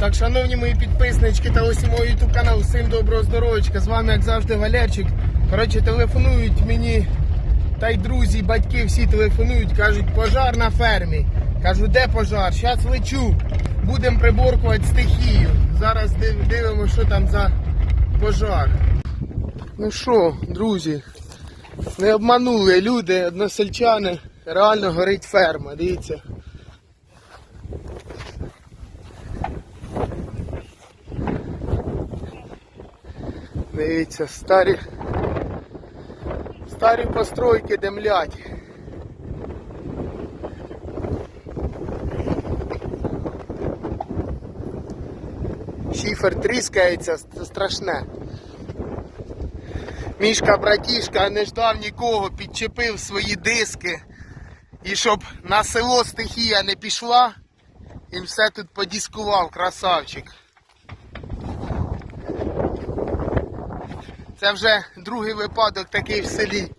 Так, шановні мої підписнички та ось і мій ютуб канал, всім доброго здоров'ячка. З вами, як завжди, Валерчик. Коротше, телефонують мені, та й друзі, батьки всі телефонують, кажуть, пожар на фермі. Кажу, де пожар? Зараз лечу. Будемо приборкувати стихію. Зараз див- дивимося, що там за пожар. Ну що, друзі, не обманули люди, односельчани. Реально горить ферма, дивіться. Дивіться, старі. Старі постройки демлять. Шифер тріскається, це страшне. Мішка братішка не ждав нікого, підчепив свої диски. І щоб на село стихія не пішла, він все тут подіскував, красавчик. Це вже другий випадок такий в селі.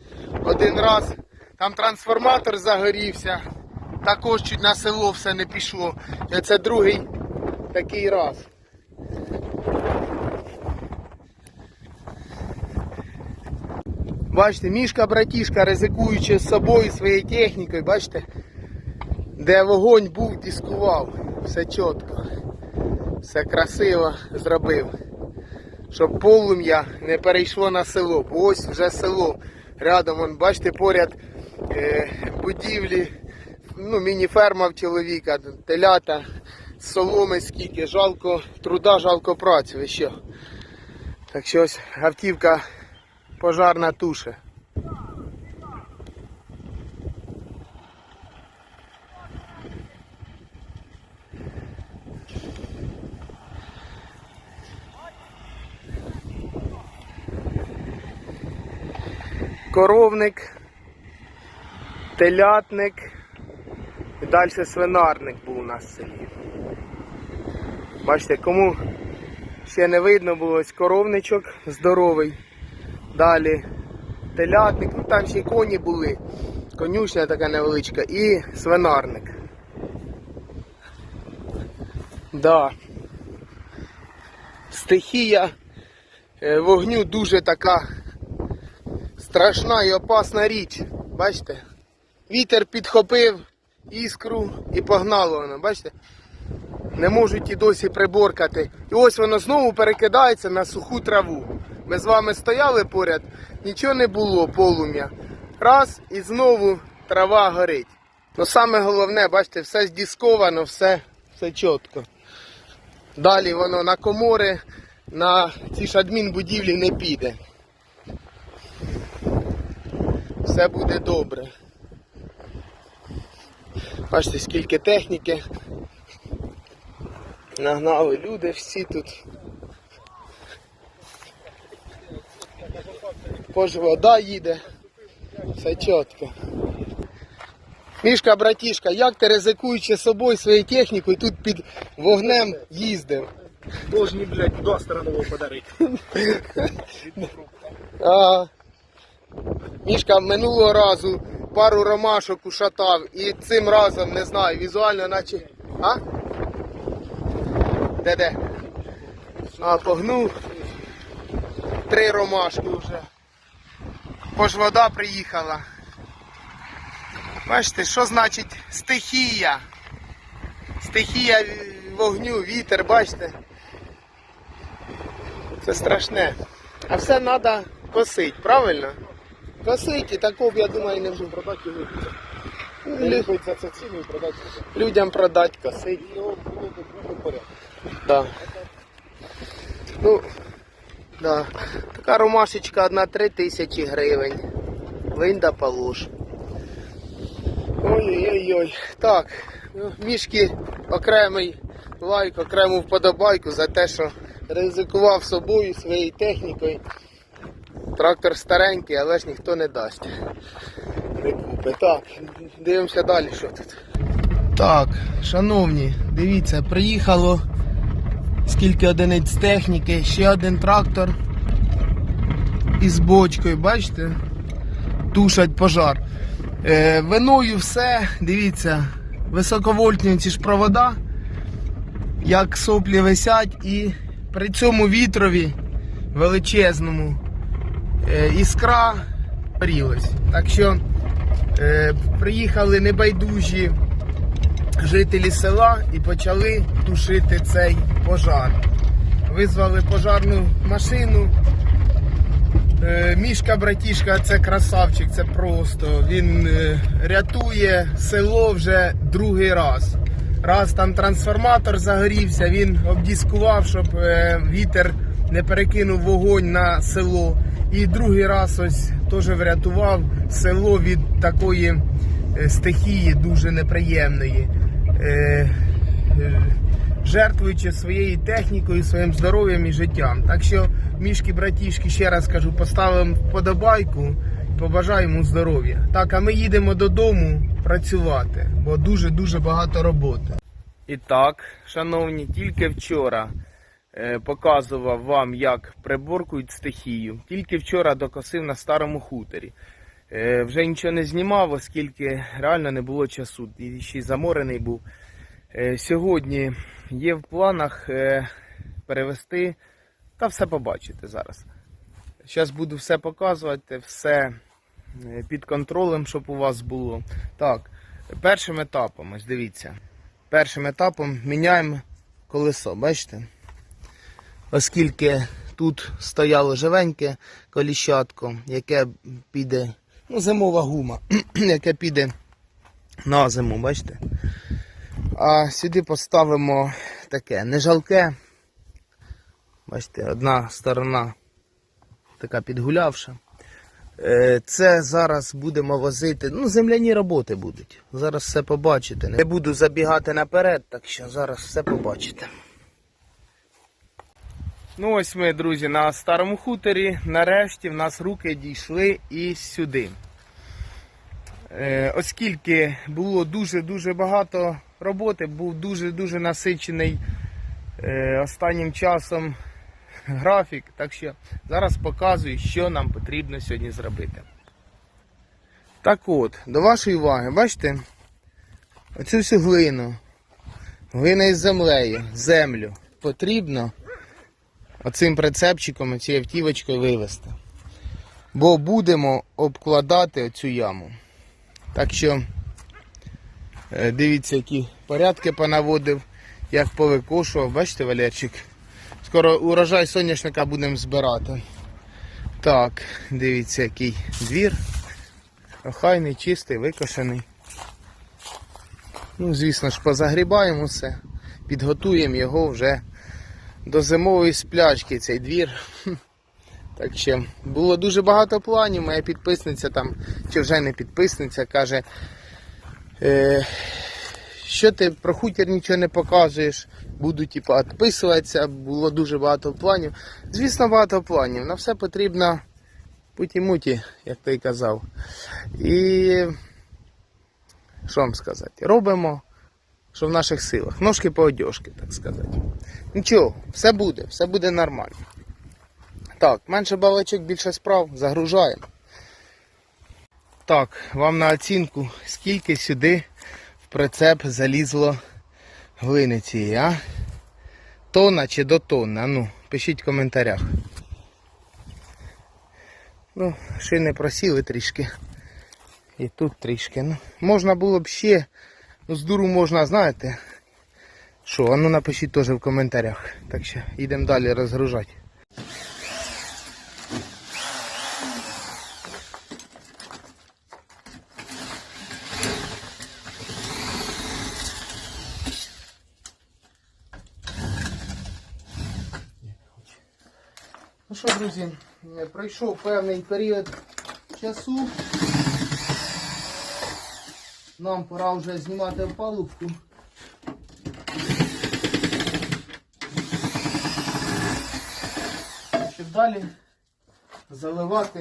Один раз там трансформатор загорівся, також чуть на село все не пішло. Це другий такий раз. Бачите, мішка братішка, ризикуючи з собою, своєю технікою, бачите, де вогонь був, дискував. Все чітко. Все красиво зробив щоб полум'я не перейшло на село. Бо ось вже село. Рядом, вон, бачите, поряд е, будівлі, ну, міні-ферма в чоловіка, телята, соломи скільки, жалко труда, жалко праці. Ви що? Так що ось автівка пожарна туша. Коровник, телятник і далі свинарник був у нас в селі. Бачите, кому ще не видно було ось коровничок здоровий. Далі телятник, ну там ще й коні були. Конюшня така невеличка і свинарник. Да. Стихія е, вогню дуже така страшна і опасна річ. Бачите? Вітер підхопив іскру і погнало воно, бачите? Не можуть і досі приборкати. І ось воно знову перекидається на суху траву. Ми з вами стояли поряд, нічого не було, полум'я. Раз і знову трава горить. Ну саме головне, бачите, все здісковано, все, все чітко. Далі воно на комори, на ці ж адмінбудівлі не піде все буде добре. Бачите, скільки техніки. Нагнали люди всі тут. Пож вода їде. Все чітко. Мішка, братішка, як ти ризикуючи собою своєю технікою тут під вогнем їздив? Должен, блядь, до сторонового подарить. Мішка минулого разу пару ромашок ушатав і цим разом не знаю, візуально наче. А? Де де? А, погнув. Три ромашки вже. Бо ж вода приїхала. Бачите, що значить стихія? Стихія вогню, вітер, бачите? Це страшне. А все треба косити, правильно? Косить і такого я думаю, не вже Продать його. Лю- Виліпить це ціну і продати. людям продати, косить. Його було б дуже порядок. Да. Ну, да. Така ромашечка одна 3 тисячі гривень. Винь да полож. Ой-ой-ой. Так, ну, мішки окремий лайк, окрему вподобайку за те, що ризикував собою, своєю технікою. Трактор старенький, але ж ніхто не дасть. Не купи. Так, дивимося далі, що тут. Так, шановні, дивіться, приїхало скільки одиниць техніки, ще один трактор із бочкою, бачите? Тушать пожар. Е, виною все, дивіться, високовольтні ці ж провода як соплі висять, і при цьому вітрові величезному іскра горілась. Так що е, приїхали небайдужі жителі села і почали тушити цей пожар. Визвали пожарну машину. Е, Мішка, братішка, це красавчик, це просто. Він е, рятує село вже другий раз. Раз там трансформатор загорівся, він обдіскував, щоб е, вітер не перекинув вогонь на село. І другий раз ось теж врятував село від такої е, стихії дуже неприємної. Е, е, жертвуючи своєю технікою, своїм здоров'ям і життям. Так що, мішки, братішки, ще раз кажу, поставимо вподобайку побажаємо здоров'я. Так, а ми їдемо додому працювати, бо дуже-дуже багато роботи. І так, шановні, тільки вчора показував вам, як приборкують стихію. Тільки вчора докосив на старому хуторі. Е, вже нічого не знімав, оскільки реально не було часу. І ще й заморений був. Е, Сьогодні є в планах е, перевести та все побачите зараз. Зараз буду все показувати, все е, під контролем, щоб у вас було. Так, першим етапом, ось дивіться. Першим етапом міняємо колесо, бачите? Оскільки тут стояло живеньке коліщатко, яке піде, ну, зимова гума, яке піде на зиму, бачите? А сюди поставимо таке не жалке. Бачите, одна сторона така підгулявша. Е, Це зараз будемо возити. Ну, земляні роботи будуть. Зараз все побачите. Не буду забігати наперед, так що зараз все побачите. Ну ось ми, друзі, на старому хуторі. Нарешті в нас руки дійшли і сюди. Е, Оскільки було дуже-дуже багато роботи, був дуже-дуже насичений е, останнім часом графік. Так що зараз показую, що нам потрібно сьогодні зробити. Так от, до вашої уваги, бачите, оцю всю глину, глина із землею, землю потрібно оцим прицепчиком, цією автівочкою вивезти. Бо будемо обкладати оцю яму. Так що е, дивіться, які порядки понаводив, як повикошував. Бачите, Валерчик? Скоро урожай соняшника будемо збирати. Так, дивіться, який двір. Охайний, чистий, викошений. Ну, звісно ж, позагрібаємо все, підготуємо його вже до зимової сплячки цей двір. Так що було дуже багато планів. Моя підписниця там, чи вже не підписниця, каже, е, що ти про хутір нічого не показуєш, буду типу, відписуватися, було дуже багато планів. Звісно, багато планів. На все потрібно путі-муті, як ти казав. І що вам сказати? Робимо, що в наших силах. Ножки по одежки, так сказати. Нічого, все буде, все буде нормально. Так, менше балачок, більше справ, загружаємо. Так, вам на оцінку, скільки сюди в прицеп залізло глини цієї, а? Тонна чи до тонни? А Ну, пишіть в коментарях. Ну, шини просіли трішки. І тут трішки. Ну, можна було б ще, ну з дуру можна, знаєте. Що, а ну напишіть теж в коментарях. Так що йдемо далі розгружати. Ну що, друзі, пройшов певний період часу. Нам пора вже знімати опалубку. Щоб далі заливати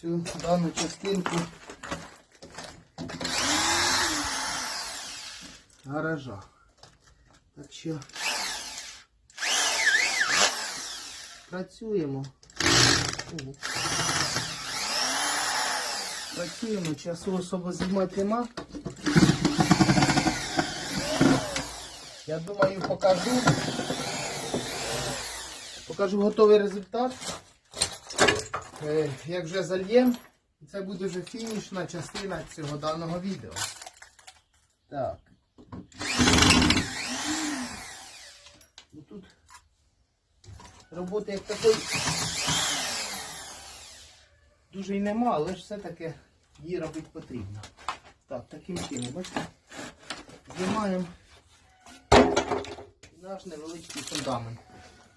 цю дану частинку гаража. Так що працюємо. Працюємо, часу особо знімати нема. Я думаю, покажу. Покажу готовий результат. Е, Як вже зальєм, це буде вже фінішна частина цього даного відео. Так. Ну, Тут роботи як такої дуже й нема, але ж все-таки її робити потрібно. Так, таким чином, бачите? Знімаємо наш невеличкий фундамент.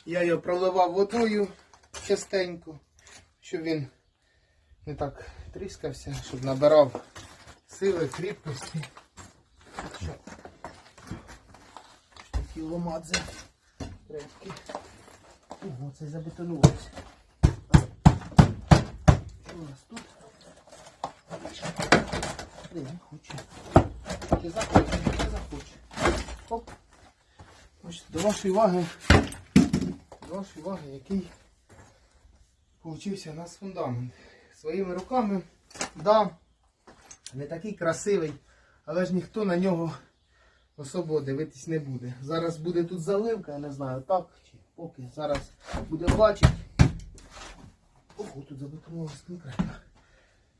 Я його проливав водою частенько, щоб він не так тріскався, щоб набирав сили, кріпкості. Такі ломадзи. Крепкі. Ого, це забетонувався. Що у нас тут? Блін, не хоче. Ти захоче, ти захоче. Оп. Ось до вашої уваги. До вашої уваги, який получився у нас фундамент. Своїми руками, да, не такий красивий, але ж ніхто на нього особо дивитись не буде. Зараз буде тут заливка, я не знаю, так чи поки. Зараз буде бачити. Ого, тут забетонувалось конкретно.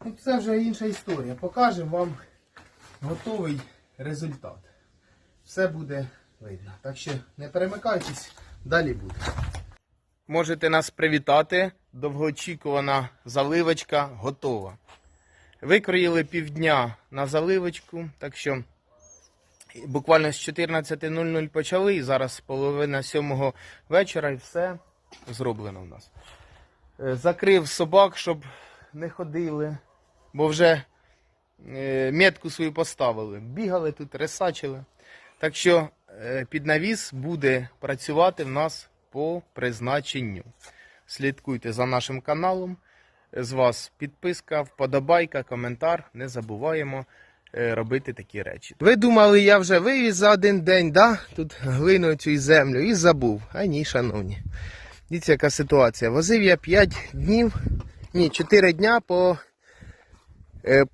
Ну, це вже інша історія. Покажемо вам готовий результат. Все буде видно. Так що не перемикайтесь, далі буде. Можете нас привітати. Довгоочікувана заливочка готова. Викроїли півдня на заливочку, так що буквально з 14.00 почали, і зараз половина сьомого вечора і все зроблено в нас. Е, Закрив собак, щоб не ходили, бо вже е, метку свою поставили. Бігали тут, ресачили. Так що е, під буде працювати в нас по призначенню. Слідкуйте за нашим каналом. З вас підписка, вподобайка, коментар. Не забуваємо е, робити такі речі. Ви думали, я вже вивіз за один день, да? Тут глину цю землю і забув. А ні, шановні. Дивіться, яка ситуація. Возив я 5 днів, ні, 4 дня по,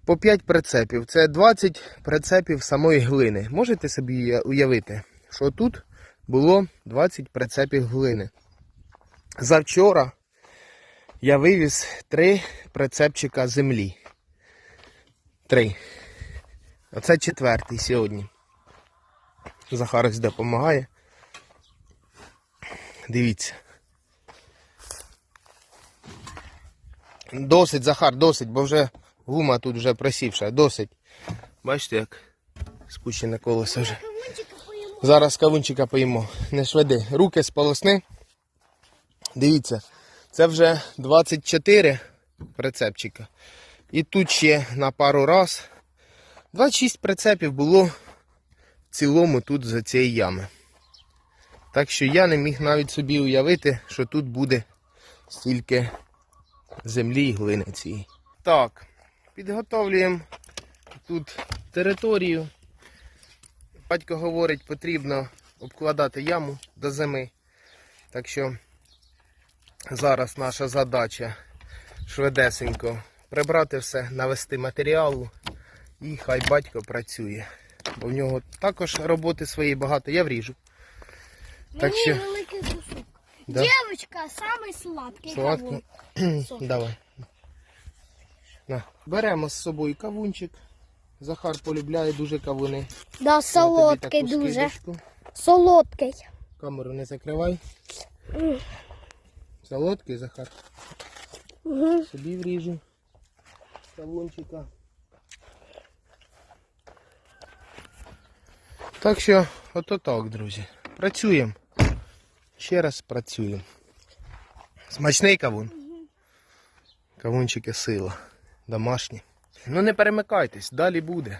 по 5 прицепів. Це 20 прицепів самої глини. Можете собі уявити, що тут було 20 прицепів глини. Завчора я вивіз 3 прицепчика землі. Три. Оце четвертий сьогодні. Захарось допомагає. Дивіться. Досить, Захар, досить, бо вже гума тут вже просівша. Досить. Бачите, як спущене колесо вже. Зараз кавунчика поїмо. Не шведи. Руки сполосни. Дивіться, це вже 24 прицепчика. І тут ще на пару раз. 26 прицепів було в цілому тут за цієї ями. Так що я не міг навіть собі уявити, що тут буде стільки землі і глини цієї. Так, підготовлюємо тут територію. Батько говорить, потрібно обкладати яму до зими. Так що зараз наша задача швидесенько прибрати все, навести матеріалу і хай батько працює. Бо в нього також роботи свої багато, я вріжу. Так Мені що- великий кусок. Да? Дівчинка самий сладкий? Давай. На. Беремо з собою кавунчик. Захар полюбляє дуже кавуни. Да, солодкий дуже. скидочку. Солодкий. Камеру не закривай. Солодкий, Захар. Угу. Собі вріжу. Кавунчика. Так що, ото так, друзі. Працюємо. Ще раз працюємо. Смачний кавун. Кавунчики сила. Домашні. Ну не перемикайтесь, далі буде.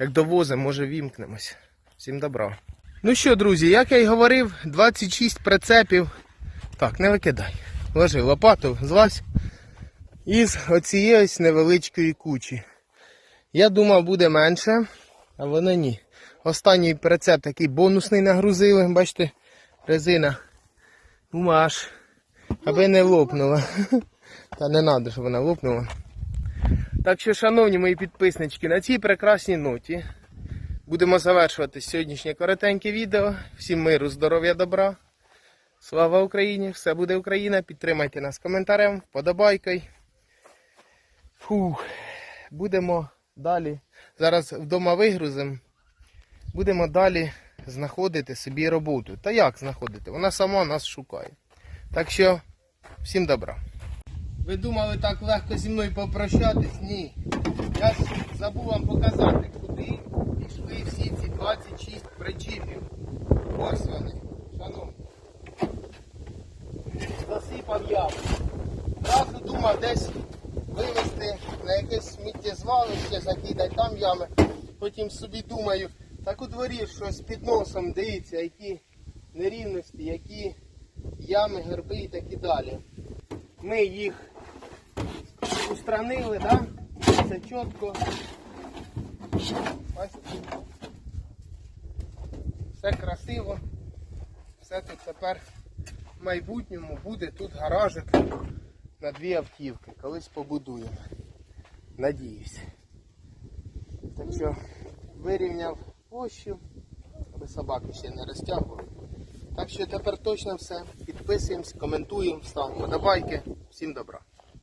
Як довозимо, може вімкнемось. Всім добра. Ну що, друзі, як я й говорив, 26 прицепів. Так, не викидай. Ложи лопату, злазь. Із оцієї ось невеличкої кучі. Я думав, буде менше, а воно ні. Останній прицеп такий бонусний нагрузили, бачите, резина. Умаш. Аби не лопнула. Та не треба, щоб вона лопнула. Так що, шановні мої підписнички, на цій прекрасній ноті будемо завершувати сьогоднішнє коротеньке відео. Всім миру, здоров'я, добра. Слава Україні! Все буде Україна. Підтримайте нас коментарем, вподобайкою. Фух. Будемо далі. Зараз вдома вигрузимо. Будемо далі знаходити собі роботу. Та як знаходити? Вона сама нас шукає. Так що, всім добра. Ви думали так легко зі мною попрощатись? Ні. Я ж забув вам показати, куди пішли всі ці 26 причіпів. Ось вони, шановні. Засипав яму. Зразу думав десь вивезти на якесь сміттєзвалище, закидати там ями. Потім собі думаю, так у дворі щось під носом дивіться, які нерівності, які ями, герби і так і далі. Ми їх устранили, да? Це чітко. Бачите? Все красиво. Все тут тепер в майбутньому буде тут гаражик на дві автівки. Колись побудуємо. Надіюсь. Так що вирівняв площу, аби собаки ще не розтягували. Так що тепер точно все. Підписуємось, коментуємо, ставимо подобайки. Всім добра.